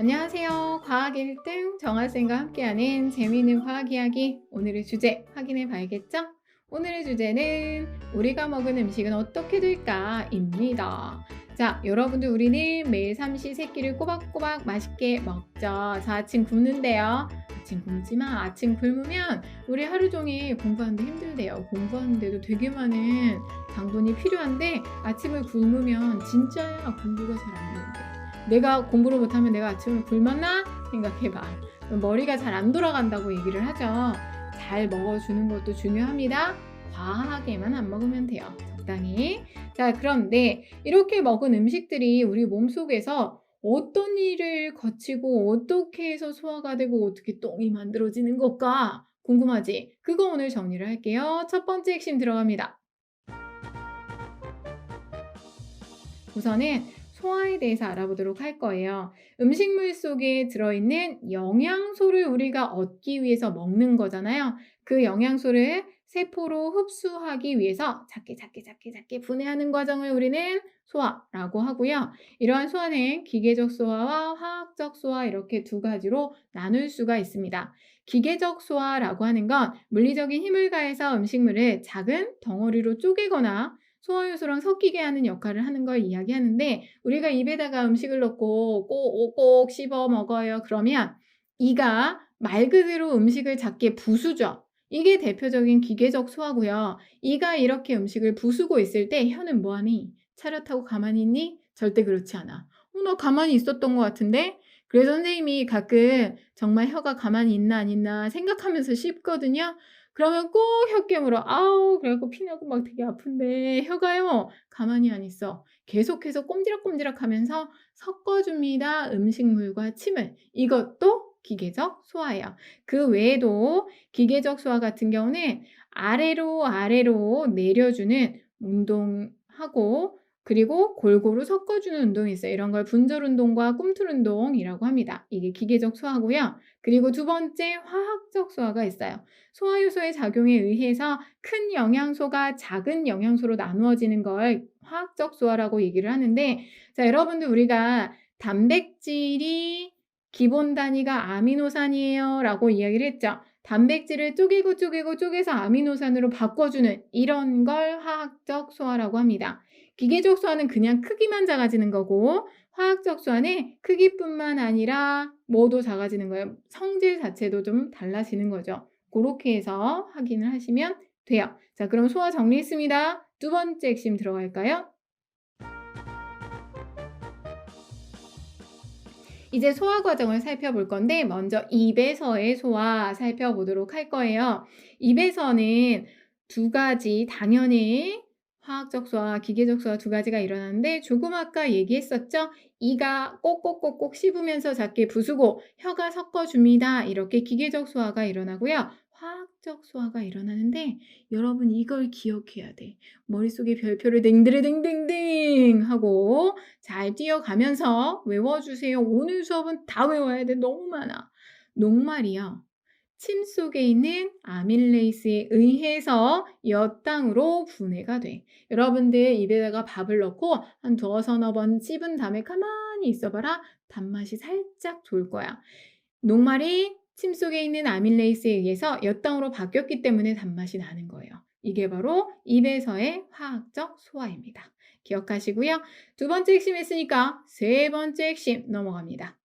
안녕하세요. 과학 1등 정하쌤과 함께하는 재미있는 과학 이야기. 오늘의 주제 확인해 봐야겠죠? 오늘의 주제는 우리가 먹은 음식은 어떻게 될까?입니다. 자, 여러분들 우리는 매일 삼시 세끼를 꼬박꼬박 맛있게 먹죠. 자, 아침 굶는데요. 아침 굶지 마. 아침 굶으면 우리 하루 종일 공부하는데 힘들대요. 공부하는데도 되게 많은 당분이 필요한데 아침을 굶으면 진짜야 공부가 잘 안 되는데. 내가 공부를 못하면 내가 아침을 굶었나 생각해봐. 머리가 잘 안 돌아간다고 얘기를 하죠. 잘 먹어주는 것도 중요합니다. 과하게만 안 먹으면 돼요. 적당히. 자, 그런데 이렇게 먹은 음식들이 우리 몸 속에서 어떤 일을 거치고 어떻게 해서 소화가 되고 어떻게 똥이 만들어지는 걸까? 궁금하지? 그거 오늘 정리를 할게요. 첫 번째 핵심 들어갑니다. 우선은 소화에 대해서 알아보도록 할 거예요. 음식물 속에 들어있는 영양소를 우리가 얻기 위해서 먹는 거잖아요. 그 영양소를 세포로 흡수하기 위해서 작게 작게 작게 작게 분해하는 과정을 우리는 소화라고 하고요. 이러한 소화는 기계적 소화와 화학적 소화 이렇게 두 가지로 나눌 수가 있습니다. 기계적 소화라고 하는 건 물리적인 힘을 가해서 음식물을 작은 덩어리로 쪼개거나 소화효소랑 섞이게 하는 역할을 하는 걸 이야기하는데 우리가 입에다가 음식을 넣고 꼭꼭 씹어 먹어요. 그러면 이가 말 그대로 음식을 작게 부수죠. 이게 대표적인 기계적 소화고요. 이가 이렇게 음식을 부수고 있을 때 혀는 뭐하니? 차렷하고 가만히 있니? 절대 그렇지 않아. 어, 나 가만히 있었던 것 같은데? 그래서 선생님이 가끔 정말 혀가 가만히 있나 안 있나 생각하면서 씹거든요. 그러면 꼭 혀 깨물어. 아우 그래갖고 피나고 막 되게 아픈데 혀가요 가만히 안 있어. 계속해서 꼼지락꼼지락 하면서 섞어줍니다. 음식물과 침을. 이것도 기계적 소화예요. 그 외에도 기계적 소화 같은 경우는 아래로 아래로 내려주는 운동하고 그리고 골고루 섞어주는 운동이 있어요. 이런 걸 분절 운동과 꿈틀 운동이라고 합니다. 이게 기계적 소화고요. 그리고 두 번째 화학적 소화가 있어요. 소화효소의 작용에 의해서 큰 영양소가 작은 영양소로 나누어지는 걸 화학적 소화라고 얘기를 하는데 자, 여러분들 우리가 단백질이 기본 단위가 아미노산이에요 라고 이야기를 했죠. 단백질을 쪼개고 쪼개고 쪼개서 아미노산으로 바꿔주는 이런 걸 화학적 소화라고 합니다. 기계적 소화는 그냥 크기만 작아지는 거고 화학적 소화는 크기뿐만 아니라 뭐도 작아지는 거예요. 성질 자체도 좀 달라지는 거죠. 그렇게 해서 확인을 하시면 돼요. 자, 그럼 소화 정리했습니다. 두 번째 핵심 들어갈까요? 이제 소화 과정을 살펴볼 건데 먼저 입에서의 소화 살펴보도록 할 거예요. 입에서는 두 가지 당연히 화학적 소화, 기계적 소화 두 가지가 일어나는데 조금 아까 얘기했었죠? 이가 꼭꼭꼭꼭 씹으면서 작게 부수고 혀가 섞어줍니다. 이렇게 기계적 소화가 일어나고요. 화학적 소화가 일어나는데 여러분 이걸 기억해야 돼. 머릿속에 별표를 댕드레댕댕댕 하고 잘 뛰어가면서 외워주세요. 오늘 수업은 다 외워야 돼. 너무 많아. 녹말이요. 침 속에 있는 아밀레이스에 의해서 엿당으로 분해가 돼. 여러분들 입에다가 밥을 넣고 한 두어 서너 번 씹은 다음에 가만히 있어봐라. 단맛이 살짝 돌 거야. 녹말이 침 속에 있는 아밀레이스에 의해서 엿당으로 바뀌었기 때문에 단맛이 나는 거예요. 이게 바로 입에서의 화학적 소화입니다. 기억하시고요. 두 번째 핵심 했으니까 세 번째 핵심 넘어갑니다.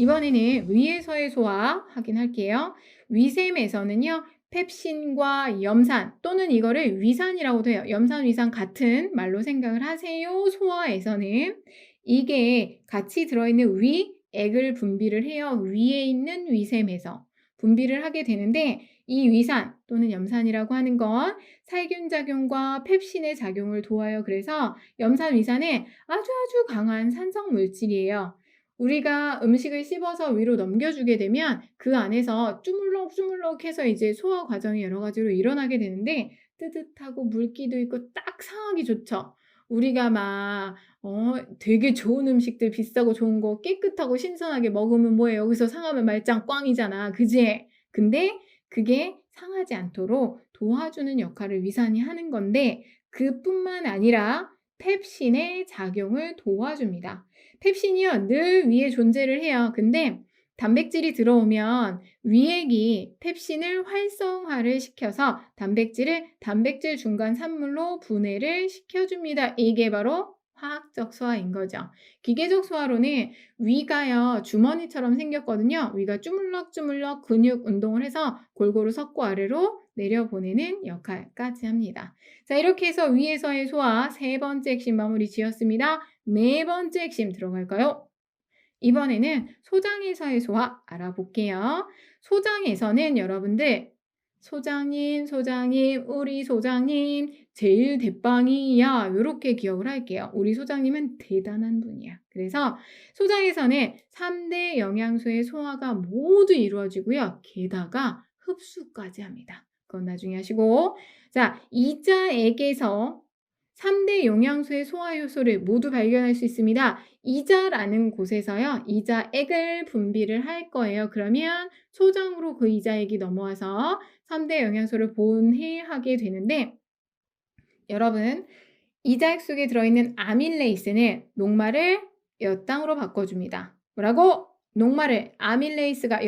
이번에는 위에서의 소화 확인할게요. 위샘에서는요. 펩신과 염산 또는 이거를 위산이라고도 해요. 염산, 위산 같은 말로 생각을 하세요. 소화에서는 이게 같이 들어있는 위, 액을 분비를 해요. 위에 있는 위샘에서 분비를 하게 되는데 이 위산 또는 염산이라고 하는 건 살균 작용과 펩신의 작용을 도와요. 그래서 염산 위산은 아주 아주 강한 산성 물질이에요. 우리가 음식을 씹어서 위로 넘겨주게 되면 그 안에서 쭈물럭쭈물럭 해서 이제 소화 과정이 여러 가지로 일어나게 되는데 뜨뜻하고 물기도 있고 딱 상하기 좋죠. 우리가 막, 어, 되게 좋은 음식들 비싸고 좋은 거 깨끗하고 신선하게 먹으면 뭐해. 여기서 상하면 말짱 꽝이잖아. 그지? 근데 그게 상하지 않도록 도와주는 역할을 위산이 하는 건데 그뿐만 아니라 펩신의 작용을 도와줍니다. 펩신이요, 늘 위에 존재를 해요. 근데 단백질이 들어오면 위액이 펩신을 활성화를 시켜서 단백질을 단백질 중간 산물로 분해를 시켜줍니다. 이게 바로 화학적 소화인 거죠. 기계적 소화로는 위가요, 주머니처럼 생겼거든요. 위가 주물럭주물럭 근육 운동을 해서 골고루 섞고 아래로 내려보내는 역할까지 합니다. 자, 이렇게 해서 위에서의 소화 세 번째 핵심 마무리 지었습니다. 네 번째 핵심 들어갈까요? 이번에는 소장에서의 소화 알아볼게요. 소장에서는 여러분들 소장님, 소장님, 우리 소장님, 제일 대빵이야. 요렇게 기억을 할게요. 우리 소장님은 대단한 분이야. 그래서 소장에서는 3대 영양소의 소화가 모두 이루어지고요. 게다가 흡수까지 합니다. 그건 나중에 하시고. 자, 이자액에서 3대 영양소의 소화 효소를 모두 발견할 수 있습니다. 이자라는 곳에서요. 이자액을 분비를 할 거예요. 그러면 소장으로 그 이자액이 넘어와서 3대 영양소를 분해하게 되는데 여러분 이자액 속에 들어있는 아밀레이스는 녹말을 엿당으로 바꿔줍니다. 뭐라고? 녹말을 아밀레이스가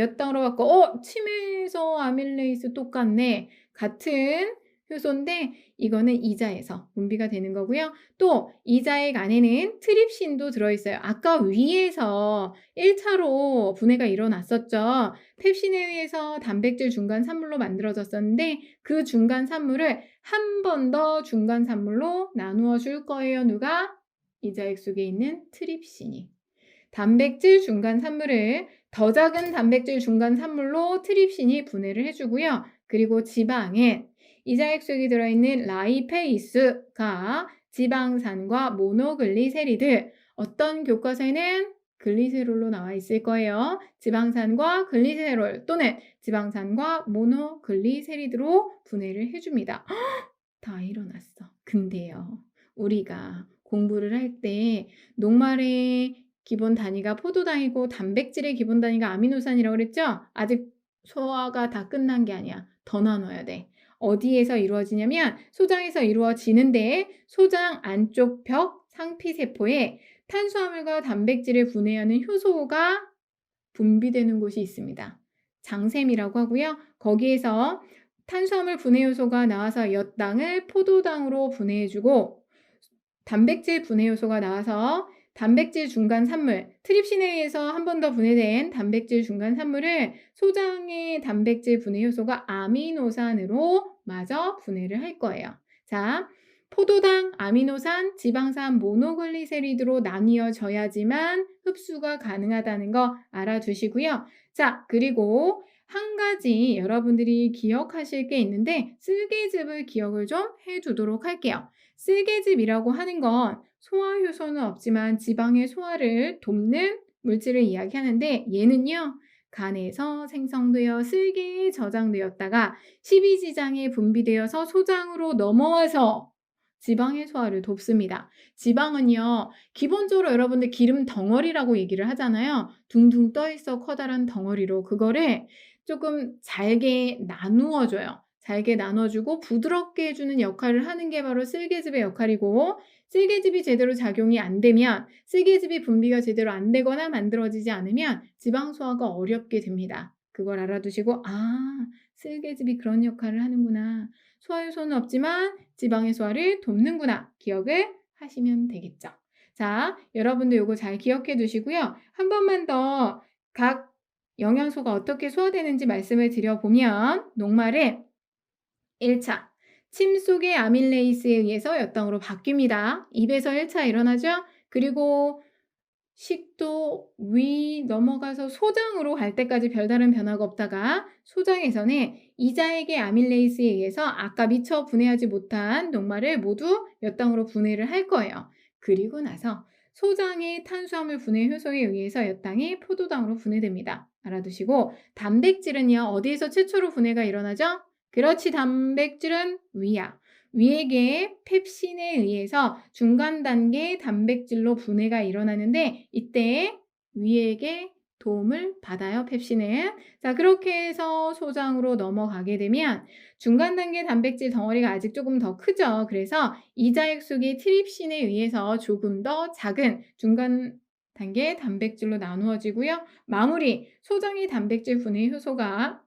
바꿔 어? 침에서 아밀레이스 똑같네. 같은 효소인데 이거는 이자에서 분비가 되는 거고요. 또 이자액 안에는 트립신도 들어있어요. 아까 위에서 1차로 분해가 일어났었죠. 펩신에 의해서 단백질 중간 산물로 만들어졌었는데 그 중간 산물을 한 번 더 중간 산물로 나누어 줄 거예요. 누가? 이자액 속에 있는 트립신이. 단백질 중간 산물을 더 작은 단백질 중간 산물로 트립신이 분해를 해주고요. 그리고 지방엔 이자액 속에 들어있는 라이페이스가 지방산과 모노글리세리드 어떤 교과서에는 글리세롤로 나와 있을 거예요. 지방산과 글리세롤 또는 지방산과 모노글리세리드로 분해를 해줍니다. 다 일어났어. 근데요. 우리가 공부를 할 때 녹말의 기본 단위가 포도당이고 단백질의 기본 단위가 아미노산이라고 그랬죠? 아직 소화가 다 끝난 게 아니야. 더 나눠야 돼. 어디에서 이루어지냐면 소장에서 이루어지는데 소장 안쪽 벽 상피세포에 탄수화물과 단백질을 분해하는 효소가 분비되는 곳이 있습니다. 장샘이라고 하고요. 거기에서 탄수화물 분해 효소가 나와서 엿당을 포도당으로 분해해주고 단백질 분해 효소가 나와서 단백질 중간 산물, 트립신에 의해서 한 번 더 분해된 단백질 중간 산물을 소장의 단백질 분해 효소가 아미노산으로 마저 분해를 할 거예요. 자, 포도당, 아미노산, 지방산, 모노글리세리드로 나뉘어져야지만 흡수가 가능하다는 거 알아두시고요. 자, 그리고 한 가지 여러분들이 기억하실 게 있는데 쓸개즙을 기억을 좀 해두도록 할게요. 쓸개즙이라고 하는 건 소화 효소는 없지만 지방의 소화를 돕는 물질을 이야기하는데 얘는요. 간에서 생성되어 쓸개에 저장되었다가 십이지장에 분비되어서 소장으로 넘어와서 지방의 소화를 돕습니다. 지방은요, 기본적으로 여러분들 기름 덩어리라고 얘기를 하잖아요. 둥둥 떠 있어 커다란 덩어리로 그거를 조금 잘게 나누어줘요. 잘게 나눠주고 부드럽게 해주는 역할을 하는 게 바로 쓸개즙의 역할이고 쓸개즙이 제대로 작용이 안 되면 쓸개즙이 분비가 제대로 안 되거나 만들어지지 않으면 지방 소화가 어렵게 됩니다. 그걸 알아두시고 아 쓸개즙이 그런 역할을 하는구나. 소화효소는 없지만 지방의 소화를 돕는구나. 기억을 하시면 되겠죠. 자, 여러분도 이거 잘 기억해 두시고요. 한 번만 더 각 영양소가 어떻게 소화되는지 말씀을 드려보면 녹말은 1차 침 속의 아밀레이스에 의해서 엿당으로 바뀝니다. 입에서 1차 일어나죠? 그리고 식도 위 넘어가서 소장으로 갈 때까지 별다른 변화가 없다가 소장에서는 이자액의 아밀레이스에 의해서 아까 미처 분해하지 못한 녹말을 모두 엿당으로 분해를 할 거예요. 그리고 나서 소장의 탄수화물 분해 효소에 의해서 엿당이 포도당으로 분해됩니다. 알아두시고 단백질은요 어디에서 최초로 분해가 일어나죠? 그렇지 단백질은 위야. 위액의 펩신에 의해서 중간 단계 단백질로 분해가 일어나는데 이때 위액의 도움을 받아요, 펩시는. 자, 그렇게 해서 소장으로 넘어가게 되면 중간 단계 단백질 덩어리가 아직 조금 더 크죠. 그래서 이자액 속의 트립신에 의해서 조금 더 작은 중간 단계 단백질로 나누어지고요. 마무리 소장의 단백질 분해 효소가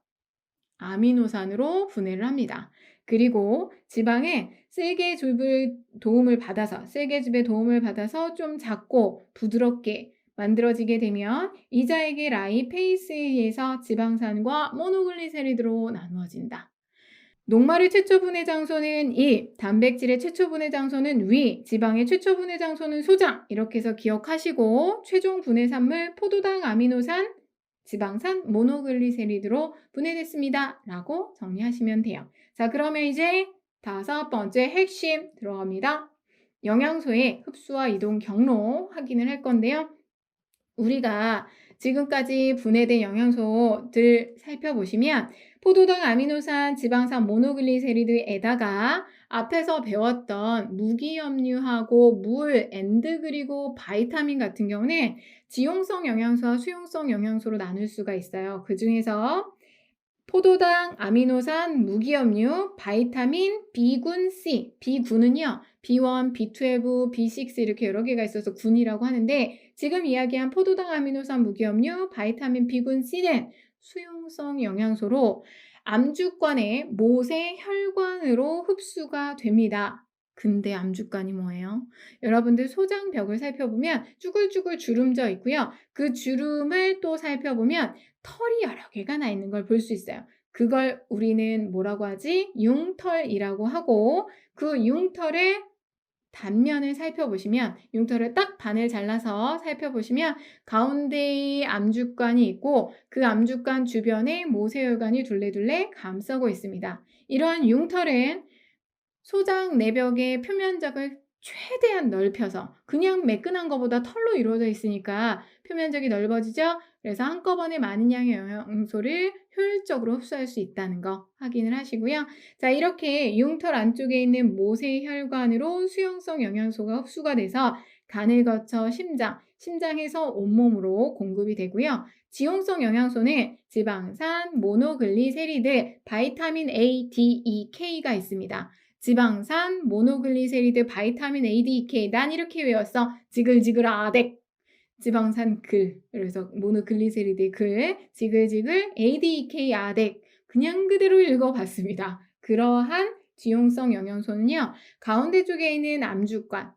아미노산으로 분해를 합니다. 그리고 지방에 셀계줍을 도움을 받아서 셀계줍의 도움을 받아서 좀 작고 부드럽게 만들어지게 되면 이자에게 라이페이스에 의해서 지방산과 모노글리세리드로 나누어진다. 녹말의 최초 분해 장소는 1, 단백질의 최초 분해 장소는 위, 지방의 최초 분해 장소는 소장 이렇게 해서 기억하시고 최종 분해 산물 포도당 아미노산 지방산 모노글리세리드로 분해됐습니다. 라고 정리하시면 돼요. 자, 그러면 이제 다섯 번째 핵심 들어갑니다. 영양소의 흡수와 이동 경로 확인을 할 건데요. 우리가 지금까지 분해된 영양소들 살펴보시면 포도당 아미노산, 지방산, 모노글리세리드에다가 앞에서 배웠던 무기염류하고 물, 엔드 그리고 바이타민 같은 경우는 지용성 영양소와 수용성 영양소로 나눌 수가 있어요. 그 중에서 포도당, 아미노산, 무기염류, 바이타민, B군 C. B군은요, B1, B12, B6 이렇게 여러 개가 있어서 군이라고 하는데 지금 이야기한 포도당, 아미노산, 무기염류, 바이타민, B군 C는 수용성 영양소로 암주권의 모세 혈관으로 흡수가 됩니다. 근데 암주관이 뭐예요? 여러분들 소장벽을 살펴보면 쭈글쭈글 주름져 있고요. 그 주름을 또 살펴보면 털이 여러 개가 나 있는 걸 볼 수 있어요. 그걸 우리는 뭐라고 하지? 융털이라고 하고 그 융털의 단면을 살펴보시면 융털을 딱 반을 잘라서 살펴보시면 가운데에 암주관이 있고 그 암주관 주변에 모세혈관이 둘레둘레 감싸고 있습니다. 이러한 융털은 소장 내벽의 표면적을 최대한 넓혀서 그냥 매끈한 것보다 털로 이루어져 있으니까 표면적이 넓어지죠. 그래서 한꺼번에 많은 양의 영양소를 효율적으로 흡수할 수 있다는 거 확인을 하시고요. 자, 이렇게 융털 안쪽에 있는 모세 혈관으로 수용성 영양소가 흡수가 돼서 간을 거쳐 심장, 심장에서 온몸으로 공급이 되고요. 지용성 영양소는 지방산, 모노글리세리드, 바이타민 A, D, E, K가 있습니다. 지방산, 모노글리세리드, 바이타민 A, D, E, K. 난 이렇게 외웠어. 지글지글 아덱. 지방산 글. 그래서 모노글리세리드 글. 지글지글 ADK 아덱. 그냥 그대로 읽어봤습니다. 그러한 지용성 영양소는요. 가운데 쪽에 있는 암주관,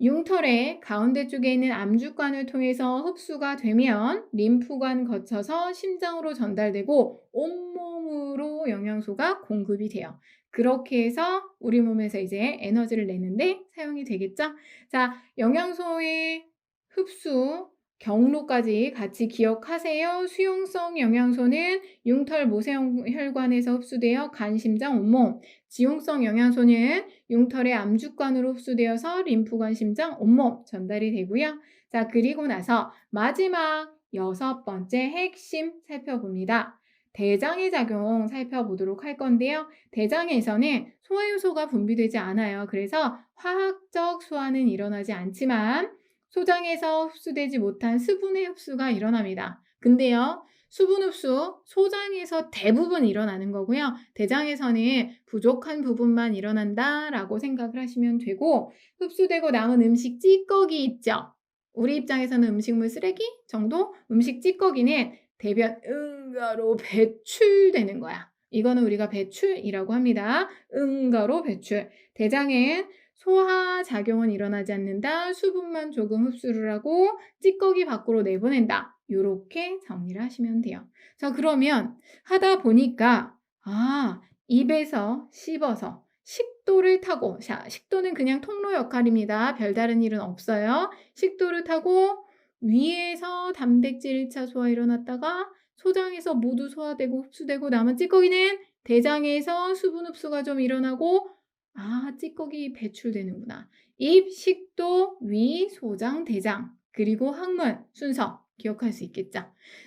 융털의 가운데 쪽에 있는 암주관을 통해서 흡수가 되면 림프관 거쳐서 심장으로 전달되고 온몸으로 영양소가 공급이 돼요. 그렇게 해서 우리 몸에서 이제 에너지를 내는데 사용이 되겠죠? 자, 영양소의 흡수 경로까지 같이 기억하세요. 수용성 영양소는 융털 모세혈관에서 흡수되어 간, 심장, 온몸. 지용성 영양소는 융털의 암주관으로 흡수되어서 림프관, 심장, 온몸 전달이 되고요. 자, 그리고 나서 마지막 여섯 번째 핵심 살펴봅니다. 대장의 작용 살펴보도록 할 건데요. 대장에서는 소화효소가 분비되지 않아요. 그래서 화학적 소화는 일어나지 않지만 소장에서 흡수되지 못한 수분의 흡수가 일어납니다. 근데요, 수분 흡수 소장에서 대부분 일어나는 거고요. 대장에서는 부족한 부분만 일어난다라고 생각을 하시면 되고 흡수되고 남은 음식 찌꺼기 있죠. 우리 입장에서는 음식물 쓰레기 정도 음식 찌꺼기는 대변 응가로 배출되는 거야. 이거는 우리가 배출이라고 합니다. 응가로 배출. 대장엔 소화 작용은 일어나지 않는다. 수분만 조금 흡수를 하고 찌꺼기 밖으로 내보낸다. 이렇게 정리를 하시면 돼요. 자, 그러면 하다 보니까 아, 입에서 씹어서 식도를 타고 자, 식도는 그냥 통로 역할입니다. 별다른 일은 없어요. 식도를 타고 위에서 단백질 1차 소화 일어났다가 소장에서 모두 소화되고 흡수되고 남은 찌꺼기는 대장에서 수분 흡수가 좀 일어나고 아, 찌꺼기 배출되는구나. 입, 식도, 위, 소장, 대장, 그리고 항문 순서 기억할 수 있겠죠?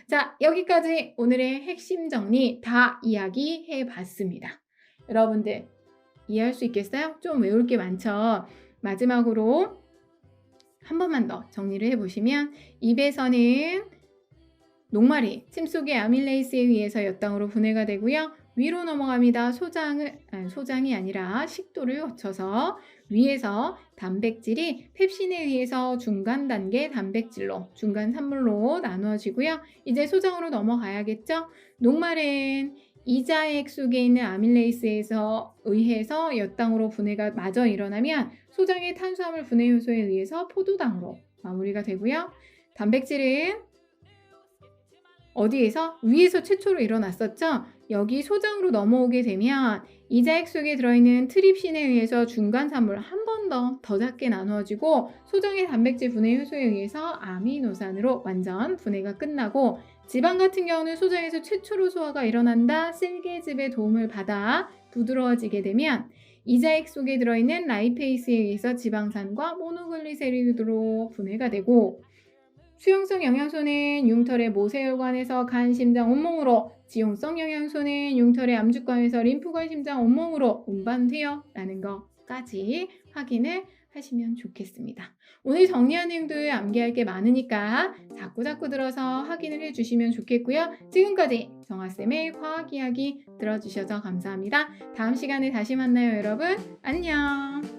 자, 여기까지 오늘의 핵심 정리 다 이야기해 봤습니다. 여러분들, 이해할 수 있겠어요? 좀 외울 게 많죠? 마지막으로 한 번만 더 정리를 해 보시면 입에서는 녹말이 침 속의 아밀레이스에 의해서 엿당으로 분해가 되고요. 위로 넘어갑니다. 소장을 소장이 아니라 식도를 거쳐서 위에서 단백질이 펩신에 의해서 중간 단계 단백질로 중간 산물로 나누어지고요. 이제 소장으로 넘어가야겠죠. 녹말은 이자액 속에 있는 아밀레이스에서 의해서 엿당으로 분해가 마저 일어나면 소장의 탄수화물 분해 효소에 의해서 포도당으로 마무리가 되고요. 단백질은 어디에서? 위에서 최초로 일어났었죠? 여기 소장으로 넘어오게 되면 이자액 속에 들어있는 트립신에 의해서 중간 산물 한 번 더 더 작게 나누어지고 소장의 단백질 분해 효소에 의해서 아미노산으로 완전 분해가 끝나고 지방 같은 경우는 소장에서 최초로 소화가 일어난다 쓸개즙의 도움을 받아 부드러워지게 되면 이자액 속에 들어있는 라이페이스에 의해서 지방산과 모노글리세리드로 분해가 되고 수용성 영양소는 융털의 모세혈관에서 간, 심장, 온몸으로 지용성 영양소는 융털의 암주관에서 림프관, 심장, 온몸으로 운반되어 라는 것까지 확인을 하시면 좋겠습니다. 오늘 정리한 내용들 암기할 게 많으니까 자꾸자꾸 들어서 확인을 해주시면 좋겠고요. 지금까지 정아쌤의 과학 이야기 들어주셔서 감사합니다. 다음 시간에 다시 만나요, 여러분. 안녕!